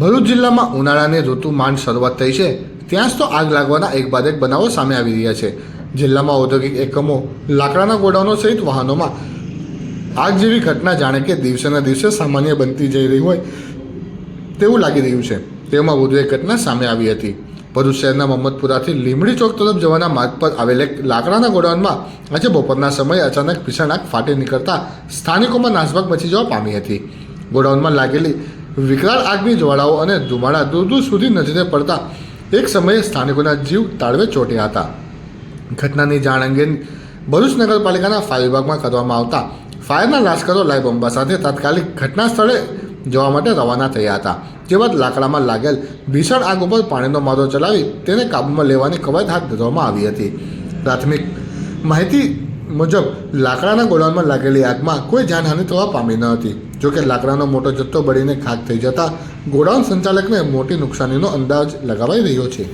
ભરૂચ જિલ્લામાં ઉનાળાની ઋતુ માંડ શરૂઆત થઈ છે. ત્યાં જ તો આગ લાગવાના એક બાદ એક બનાવો સામે આવી રહ્યા છે. જિલ્લામાં ઔદ્યોગિક એકમો લાકડાના ગોડાઉનો સહિત વાહનોમાં આગ જેવી ઘટના જાણે કે દિવસેના દિવસે સામાન્ય બનતી જઈ રહી હોય તેવું લાગી રહ્યું છે. તેમાં વધુ એક ઘટના સામે આવી હતી. ભરૂચ શહેરના મહમ્મદપુરાથી લીમડી ચોક તરફ જવાના માર્ગ પર આવેલ એક લાકડાના ગોડાઉનમાં આજે બપોરના સમયે અચાનક ભીષણ આગ ફાટી નીકળતા સ્થાનિકોમાં નાસભાગ મચી જવા પામી હતી. ગોડાઉનમાં લાગેલી વિકરાળ આગની જ્વાળાઓ અને ધુમાડા દૂર દૂર સુધી નજરે પડતા એક સમયે સ્થાનિકોના જીવ તાળવે ચોટ્યા હતા. ઘટનાની જાણ અંગે ભરૂચ નગરપાલિકાના ફાયર વિભાગમાં કરવામાં આવતા ફાયરના લાશ્કરો લાઈવ બોમ્બા સાથે તાત્કાલિક ઘટના સ્થળે જવા માટે રવાના થયા હતા, જે બાદ લાકડામાં લાગેલ ભીષણ આગ ઉપર પાણીનો મારો ચલાવી તેને કાબૂમાં લેવાની કવાયત હાથ ધરવામાં આવી હતી. પ્રાથમિક માહિતી મુજબ લાકડાના ગોડાઉનમાં લાગેલી આગમાં કોઈ જાનહાનિ થવા પામી ન હતી. જોકે લાકડાનો મોટો જથ્થો બળીને ખાક થઈ જતા ગોડાઉન સંચાલકને મોટી નુકસાનીનો અંદાજ લગાવાઈ રહ્યો છે.